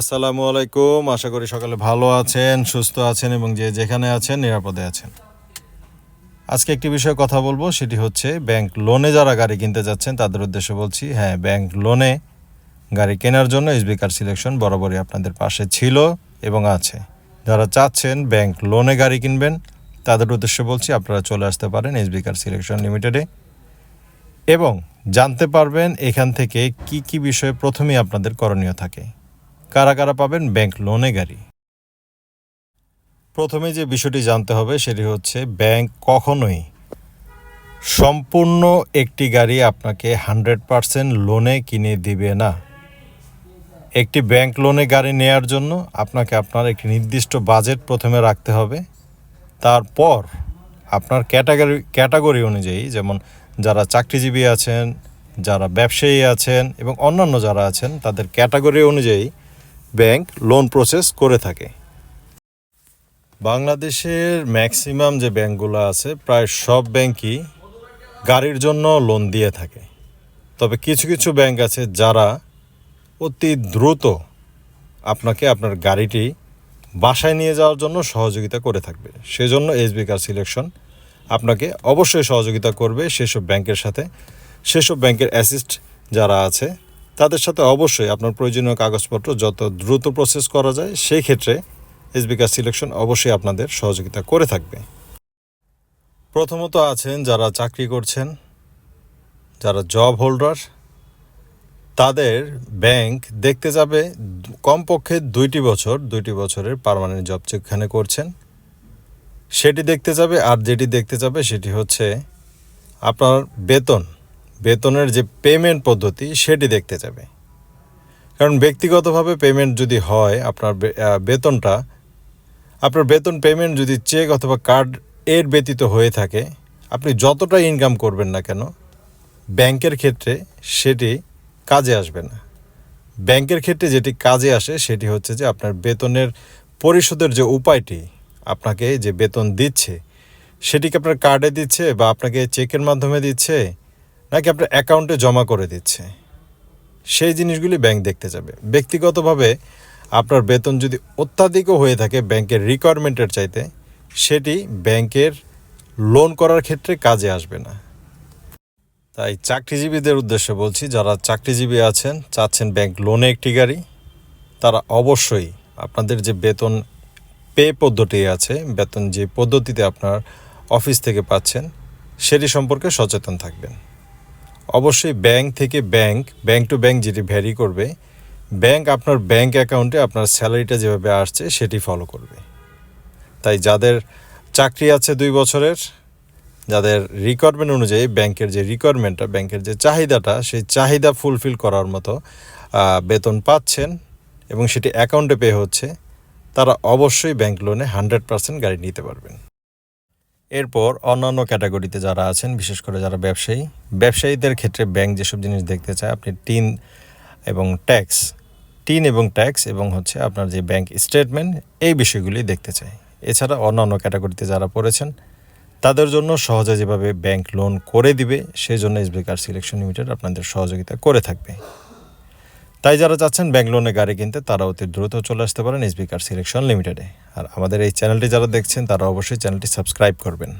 আসসালামু আলাইকুম। আশা করি সকালে ভালো আছেন, সুস্থ আছেন এবং যে যেখানে আছেন নিরাপদে আছেন। আজকে একটি বিষয়ে কথা বলব, সেটি হচ্ছে ব্যাংক লোনে যারা গাড়ি কিনতে যাচ্ছেন, তাদের উদ্দেশ্যে বলছি হ্যাঁ ব্যাংক লোনে গাড়ি কেনার জন্য এসবি কার সিলেকশন বরাবরই আপনাদের পাশে ছিল এবং আছে। যারা চাচ্ছেন ব্যাংক লোনে গাড়ি কিনবেন, তাদের উদ্দেশ্যে বলছি আপনারা চলে আসতে পারেন এসবি কার সিলেকশন লিমিটেডে এবং জানতে পারবেন এখান থেকে কি কি বিষয়ে প্রথমেই আপনাদের করণীয় থাকে। কারা কারা পাবেন ব্যাংক লোনে গাড়ি। প্রথমে যে বিষয়টি জানতে হবে সেটি হচ্ছে ব্যাংক কখনোই সম্পূর্ণ একটি গাড়ি আপনাকে হান্ড্রেড পারসেন্ট লোনে কিনে দিবে না। একটি ব্যাংক লোনে গাড়ি নেয়ার জন্য আপনাকে আপনার একটি নির্দিষ্ট বাজেট প্রথমে রাখতে হবে। তারপর আপনার ক্যাটাগরি ক্যাটাগরি অনুযায়ী যেমন যারা চাকরিজীবী আছেন, যারা ব্যবসায়ী আছেন এবং অন্যান্য যারা আছেন, তাদের ক্যাটাগরি অনুযায়ী ব্যাংক লোন প্রসেস করে থাকে। বাংলাদেশের ম্যাক্সিমাম যে ব্যাংকগুলো আছে, প্রায় সব ব্যাংকই গাড়ির জন্য লোন দিয়ে থাকে। তবে কিছু কিছু ব্যাংক আছে যারা অতি দ্রুত আপনাকে আপনার গাড়িটি বাসায় নিয়ে যাওয়ার জন্য সহযোগিতা করে থাকবে। সেজন্য এসবি কার সিলেকশন আপনাকে অবশ্যই সহযোগিতা করবে সেসব ব্যাংকের সাথে। সেসব ব্যাংকের অ্যাসিস্ট যারা আছে তাদের সাথে অবশ্যই আপনার প্রয়োজনীয় কাগজপত্র যত দ্রুত প্রসেস করা যায় সেই ক্ষেত্রে এসবি কার সিলেকশন অবশ্যই আপনাদের সহযোগিতা করে থাকবে। প্রথমত আছেন যারা চাকরি করছেন, যারা জব হোল্ডার তাদের ব্যাংক দেখতে যাবে কমপক্ষে দুইটি বছর, দুইটি বছরের পার্মানেন্ট জব যেখানে করছেন। সেটি দেখতে যাবে আর যেটি দেখতে যাবে সেটি হচ্ছে আপনার বেতন। বেতনের যে পেমেন্ট পদ্ধতি সেটি দেখতে যাবে। কারণ ব্যক্তিগতভাবে পেমেন্ট যদি হয় আপনার বেতনটা, আপনার বেতন পেমেন্ট যদি চেক অথবা কার্ড এর ব্যতীত হয়ে থাকে, আপনি যতটা ইনকাম করবেন না কেন, ব্যাংকের ক্ষেত্রে সেটি কাজে আসবে না। ব্যাংকের ক্ষেত্রে যেটি কাজে আসে সেটি হচ্ছে যে আপনার বেতনের পরিশোধের যে উপায়টি আপনাকে যে বেতন দিচ্ছে, সেটিকে আপনার কার্ডে দিচ্ছে বা আপনাকে চেকের মাধ্যমে দিচ্ছে নাকি আপনার অ্যাকাউন্টে জমা করে দিচ্ছে। সেই জিনিসগুলি ব্যাংক দেখতে যাবে। ব্যক্তিগতভাবে আপনার বেতন যদি অত্যাধিকও হয়ে থাকে ব্যাংকের রিকোয়ারমেন্টের চাইতে, সেটি ব্যাংকের লোন করার ক্ষেত্রে কাজে আসবে না। তাই চাকরিজীবীদের উদ্দেশ্যে বলছি, যারা চাকরিজীবী আছেন, চাচ্ছেন ব্যাংক লোনে একটি গাড়ি, তারা অবশ্যই আপনাদের যে বেতন পে পদ্ধতি আছে, বেতন যে পদ্ধতিতে আপনার অফিস থেকে পাচ্ছেন, সেটি সম্পর্কে সচেতন থাকবেন। অবশ্যই ব্যাংক থেকে ব্যাংক ব্যাংক টু ব্যাংক যেটি ভ্যারি করবে ব্যাংক আপনার ব্যাংক অ্যাকাউন্টে আপনার স্যালারিটা যেভাবে আসছে সেটি ফলো করবে। তাই যাদের চাকরি আছে দুই বছরের, যাদের রিকোয়ারমেন্ট অনুযায়ী ব্যাংকের যে রিকোয়ারমেন্টটা ব্যাংকের যে চাহিদাটা, সেই চাহিদা ফুলফিল করার মতো বেতন পাচ্ছেন এবং সেটি অ্যাকাউন্টে পে হচ্ছে, তারা অবশ্যই ব্যাংক লোনে হান্ড্রেড পার্সেন্ট গাড়ি নিতে পারবেন। এরপর অন্যান্য ক্যাটাগরিতে যারা আছেন, বিশেষ করে যারা ব্যবসায়ী, ব্যবসায়ীদের ক্ষেত্রে ব্যাংক যেসব জিনিস দেখতে চায়, আপনি টিন এবং ট্যাক্স, টিন এবং ট্যাক্স এবং হচ্ছে আপনার যে ব্যাংক স্টেটমেন্ট, এই বিষয়গুলি দেখতে চায়। এছাড়া অন্যান্য ক্যাটাগরিতে যারা পড়েছেন, তাদের জন্য সহজে যেভাবে ব্যাংক লোন করে দিবে সেই জন্য এসবি কার সিলেকশন লিমিটেড আপনাদের সহযোগিতা করে থাকবে। তাই যারা চাচ্ছেন ব্যাংক লোনে গাড়ি কিনতে, তারা অতি দ্রুত চলে আসতে পারেন এসবি কার সিলেকশন লিমিটেডে। আর আমাদের এই চ্যানেলটি যারা দেখছেন, তারা অবশ্যই চ্যানেলটি সাবস্ক্রাইব করবেন।